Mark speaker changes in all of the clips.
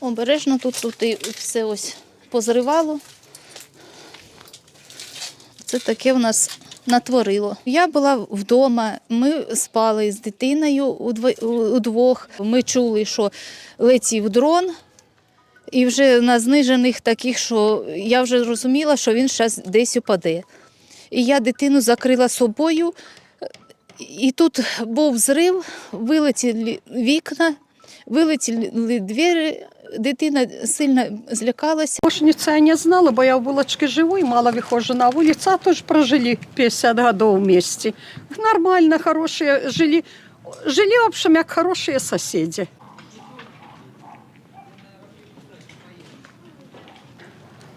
Speaker 1: Обережно тут, тут і все ось позривало. Це таке в нас натворило. Я була вдома, ми спали з дитиною удвох. Ми чули, що летів дрон, і вже на знижених таких, що я вже розуміла, що він зараз десь упаде. І я дитину закрила собою, і тут був зрив, вилетіли вікна, вилетіли двері. Дитина сильно злякалася.
Speaker 2: Помощница я не знала, бо я в булочке живу и мало выхожу на улицу, а тоже прожили 50 годов вместе. Нормально, хорошие жили. Жили, в общем, как хорошие соседи.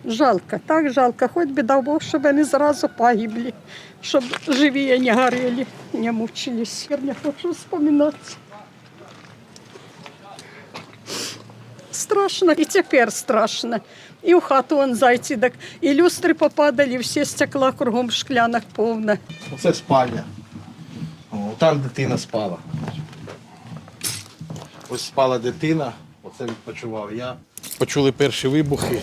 Speaker 2: Жалко, так жалко. Хоть би дав Бог, щоб вони зразу погибли, щоб живі не горели, не мучились. Я не хочу вспоминати. Страшно, і тепер страшно. І в хату он зайти, так і люстри попадали, всі стекла кругом шклянок повно.
Speaker 3: Оце спальня. О, там дитина спала. Ось спала дитина, оце відпочивав я. Почули перші вибухи.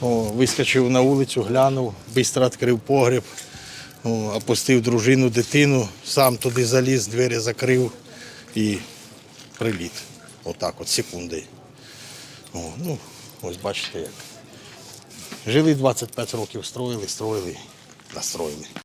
Speaker 3: О, вискочив на вулицю, глянув, швидко відкрив погріб, о, опустив дружину, дитину, сам туди заліз, двері закрив і приліт. Отак от, секунди. О, ну, ось бачите як. Жили 25 років, строїли, строїли, настроїли.